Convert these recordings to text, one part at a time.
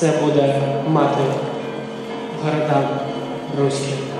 Це буде мати городам руським. Видите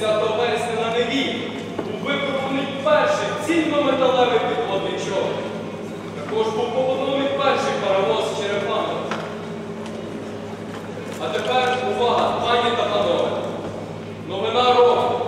10 вересня на Неві був випробуваний перший цільнометалевий підводний човен. Також був побудований перший паровоз Черепанов. А тепер увага, пані та панове. Новина року.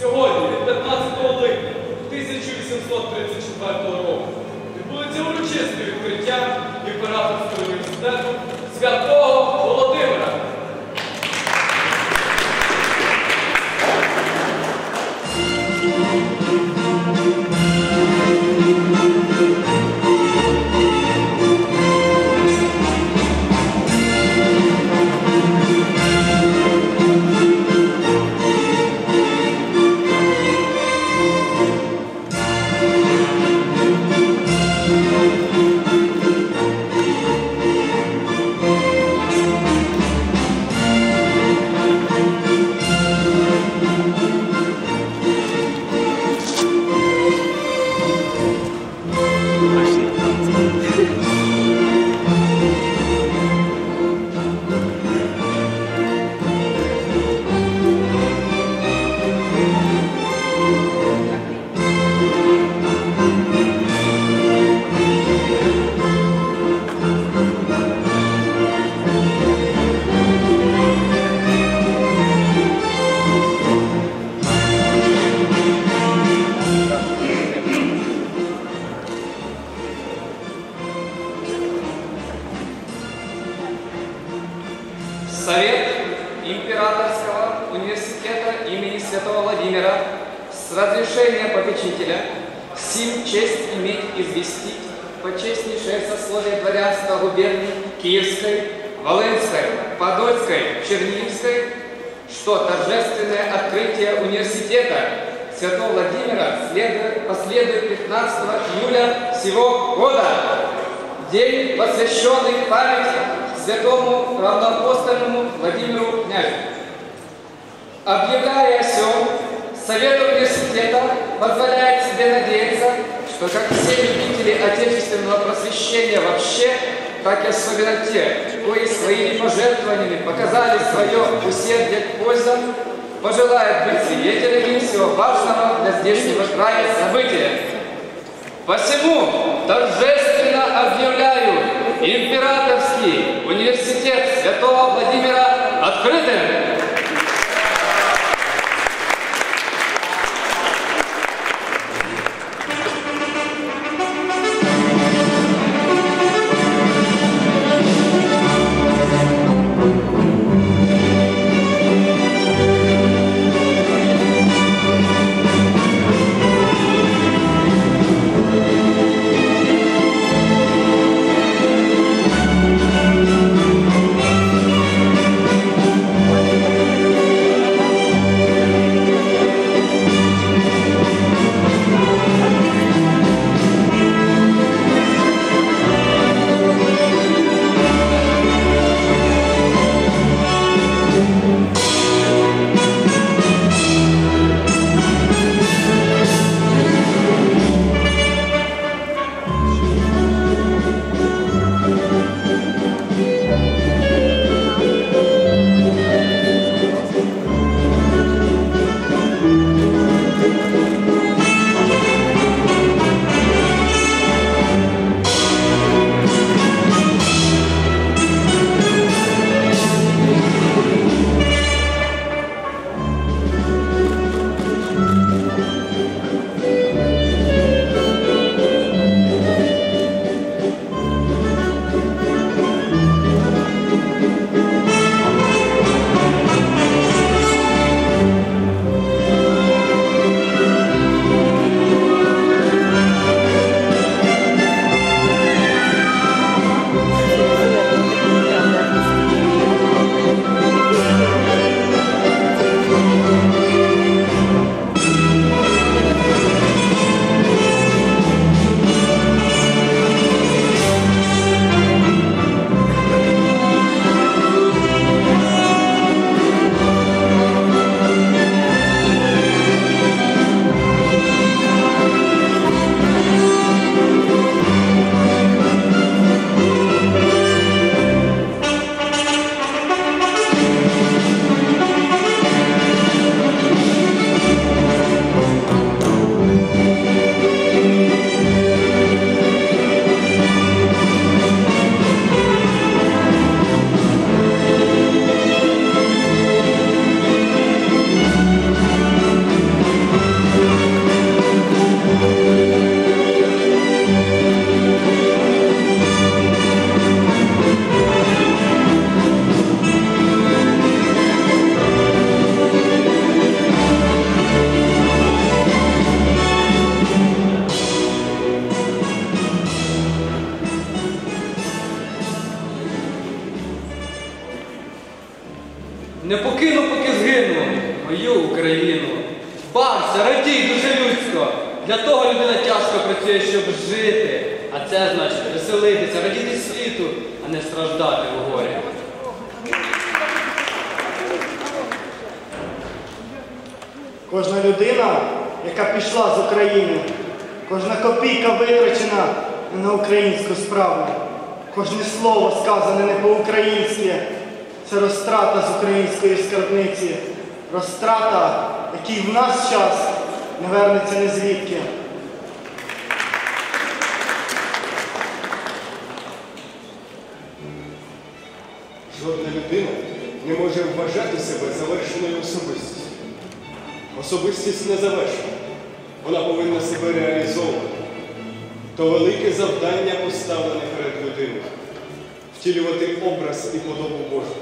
Сьогодні, від 15 липня 1834 року, відбудеться урочисте відкриття Імператорського університету Святого Владимира следует, последует 15 июля сего года. День, посвященный памяти святому равноапостольному Владимиру князю. Объявляя сём, Совет университета позволяет себе надеяться, что как все любители отечественного просвещения вообще, так и особенно те, кои своими пожертвованиями показали свое усердие к пользам, пожелает быть свидетелями всего важного для здешнего края события. Посему торжественно объявляю Императорский университет Святого Владимира веселитися, радіти світу, а не страждати у горі. Кожна людина, яка пішла з України, кожна копійка витрачена на українську справу, кожне слово сказане не по-українськи, це розтрата з української скарбниці, розтрата, який в наш час не вернеться ні не може вважати себе завершеною особистістю. Особистість не завершена. Вона повинна себе реалізовувати. То велике завдання поставлене перед людиною втілювати образ і подобу Божу,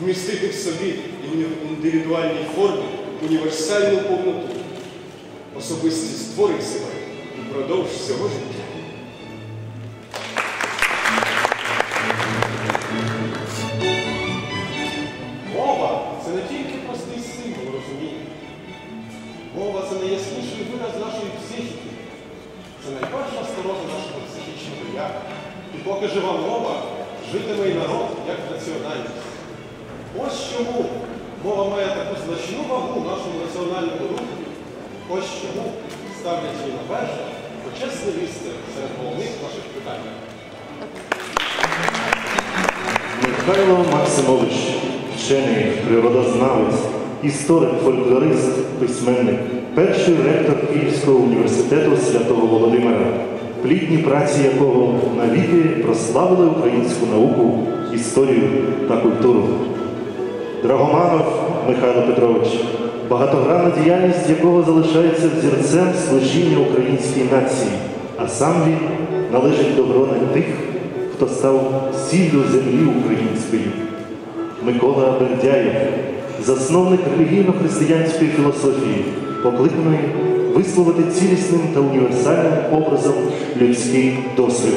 вмістити в собі в індивідуальній формі універсальну повноту. Особистість створить себе впродовж всього життя. Поки жива мова, житиме і народ як національність. Ось чому мова має таку значну вагу нашому національному руху. Ось чому ставлять її на перше почесне місце серед головних наших питань. Михайло Максимович, вчений природознавець, історик, фольклорист, письменник, перший ректор Київського університету святого Володимира, плідні праці якого навіки прославили українську науку, історію та культуру. Драгоманов Михайло Петрович, багатогранна діяльність якого залишається взірцем служіння українській нації, а сам він належить до грона тих, хто став сіллю землі української. Микола Бердяєв, засновник релігійно-християнської філософії, покликаної висловити цілісним та універсальним образом людський досвід.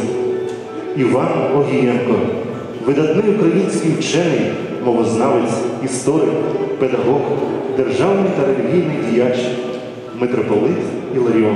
Іван Огієнко, видатний український вчений, мовознавець, історик, педагог, державний та релігійний діяч, митрополит Іларіон.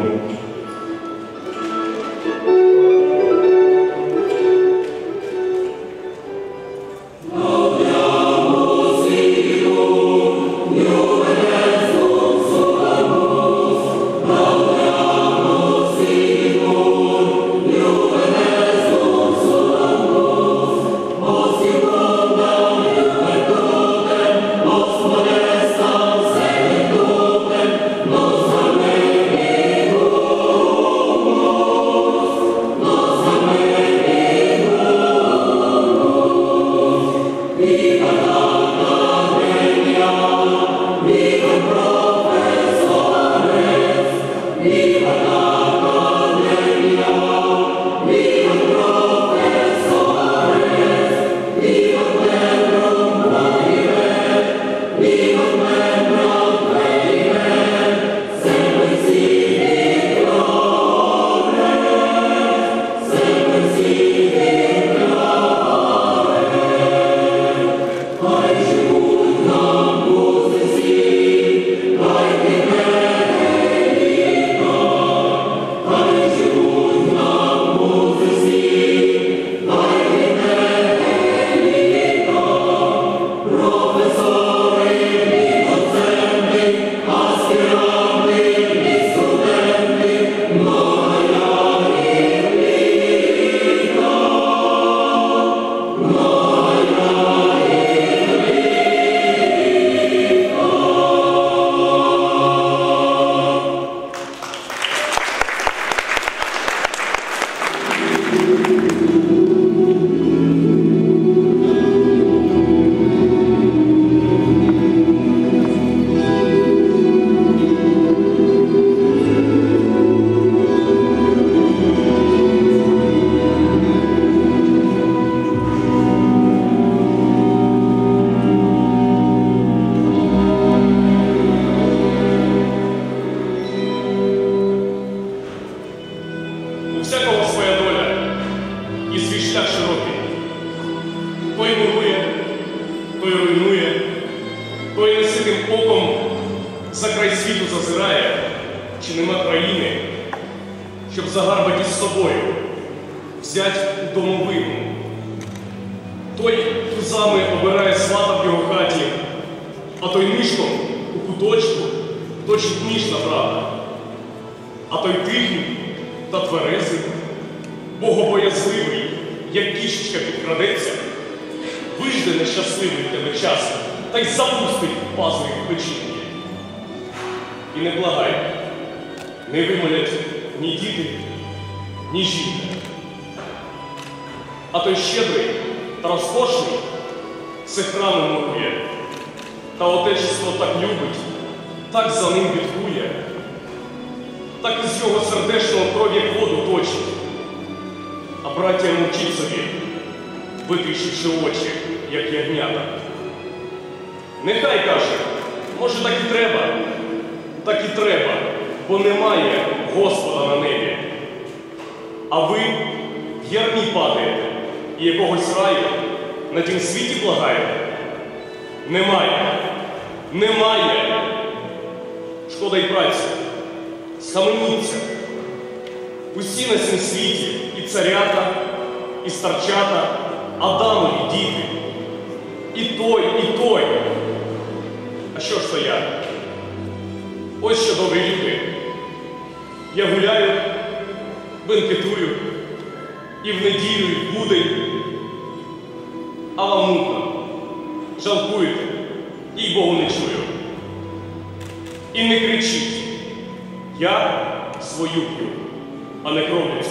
Свата в його хаті, а той нишком у куточку точить ніж на. А той тихий та тверезий, богобоязливий, як кішечка підкрадеться, вижде нещасливий тебе час та й запустить пазурі в печінні. І не благай, не вимолять ні діти, ні жінка. А той щедрий та розкошний все храми мурує, та отечество так любить, так за ним відкує так із його сердечного крові воду точить. А браття собі, витріщивши очі, як ягнята. Нехай каже, може так і треба, так і треба, бо немає Господа на небі. А ви в ярмі падаєте і якогось раю на тім світі благаєте. Немає, немає. Шкода й праці. Схаменіться. Усі на цім світі, і царята, і старчата, Адамові діти. І той, і той. А що ж то я? Ось що добрі люди. Я гуляю, бенкетую, і в неділю, і в будень але мутно. Жалкуєте, і Богу не чую. І не кричіть. Я свою п'ю, а не кровлю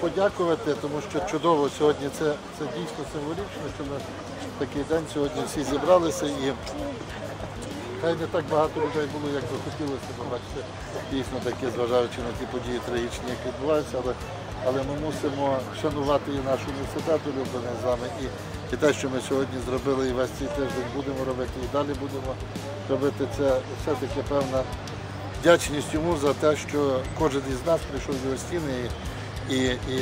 подякувати, тому що чудово сьогодні це, це дійсно символічно, що ми такий день сьогодні всі зібралися і хай не так багато людей було, як би хотілося, бо бачите, дійсно таке, зважаючи на ті події трагічні, які відбуваються, але, але ми мусимо шанувати і наш університет улюблений з вами. І, і те, що ми сьогодні зробили і весь цей тиждень будемо робити, і далі будемо робити, це все-таки певна вдячність йому за те, що кожен із нас прийшов в його стіни і, і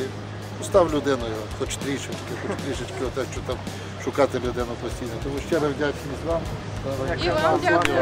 став людиною, хоч трішечки, хоч трішечки, те, що там шукати людину постійно. Тому щиро вдячність вам. І вам дякую.